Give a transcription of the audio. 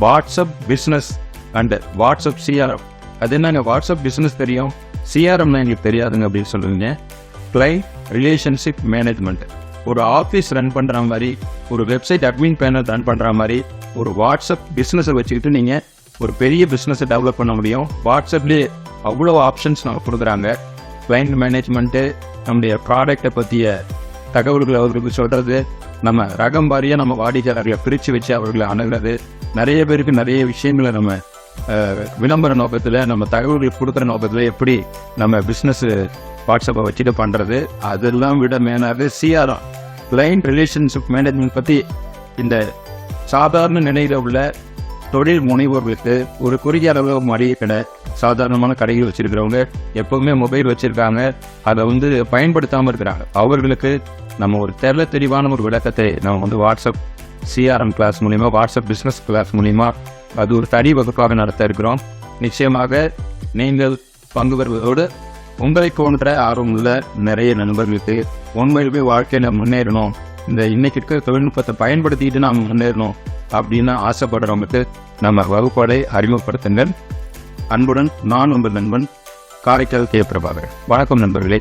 WhatsApp business and WhatsApp CRM அது என்னங்க WhatsApp business தெரியும்? சிஆர்எம்னா எங்களுக்கு தெரியாதுங்க அப்படின்னு சொல்லுவீங்க. கிளைண்ட் ரிலேஷன்ஷிப் மேனேஜ்மெண்ட் ஒரு ஆஃபீஸ் ரன் பண்ணுற மாதிரி ஒரு வெப்சைட் அட்மின் பேனல் ரன் பண்ணுற மாதிரி ஒரு வாட்ஸ்அப் பிஸ்னஸை வச்சுக்கிட்டு நீங்கள் ஒரு பெரிய பிஸ்னஸை டெவலப் பண்ண முடியும். வாட்ஸ்அப்லேயே அவ்வளோ ஆப்ஷன்ஸ் நம்ம கொடுக்குறாங்க. கிளைண்ட் மேனேஜ்மெண்ட்டு நம்முடைய ப்ராடக்டை பற்றிய தகவல்களை அவர்களுக்கு சொல்கிறது நம்ம ரகம் வாரியாக நம்ம வாடிக்கையாளர்களை பிரித்து வச்சு அவர்களை அணுகிறது நிறைய பேருக்கு நிறைய விஷயங்களை நம்ம விளம்பர நோக்கத்தில் நம்ம தகவல்கள் கொடுக்குற நோக்கத்தில் எப்படி நம்ம பிஸ்னஸ் வாட்ஸ்அப்பை வச்சுட்டு பண்ணுறது அதெல்லாம் விட மேனாவது சிஆர்ஆர் கிளைண்ட் ரிலேஷன்ஷிப் மேனேஜ்மெண்ட் பற்றி இந்த சாதாரண நிலையில் உள்ள தொழில் முனைவோர்களுக்கு ஒரு குறுகிய அளவு மளிகை கடை சாதாரணமான கடைகள் வச்சிருக்கிறவங்க எப்பவுமே மொபைல் வச்சிருக்காங்க அதை வந்து பயன்படுத்தாமல் இருக்கிறாங்க. அவர்களுக்கு நம்ம ஒரு தெரில தெளிவான ஒரு விளக்கத்தை நம்ம வந்து வாட்ஸ்அப் சிஆர்எம் கிளாஸ் மூலிமா வாட்ஸ்அப் பிஸ்னஸ் கிளாஸ் மூலிமா அது ஒரு தனி வகுப்பாக நடத்த இருக்கிறோம். நிச்சயமாக நீங்கள் பங்கு வருவதோடு உங்களை போன்ற ஆர்வமுள்ள நிறைய நண்பர்களுக்கு உண்மையிலுமே வாழ்க்கையில் முன்னேறணும். இந்த இன்னைக்கு இருக்கிற தொழில்நுட்பத்தை பயன்படுத்திட்டு நாம் முன்னேறணும் அப்படின்னு ஆசைப்படுறவங்களுக்கு நம்ம வகுப்பாடை அறிமுகப்படுத்துங்கள். அன்புடன் நான் உங்கள் நண்பன் காரைக்கால் கே. பிரபாகர் வணக்கம் நண்பர்களே.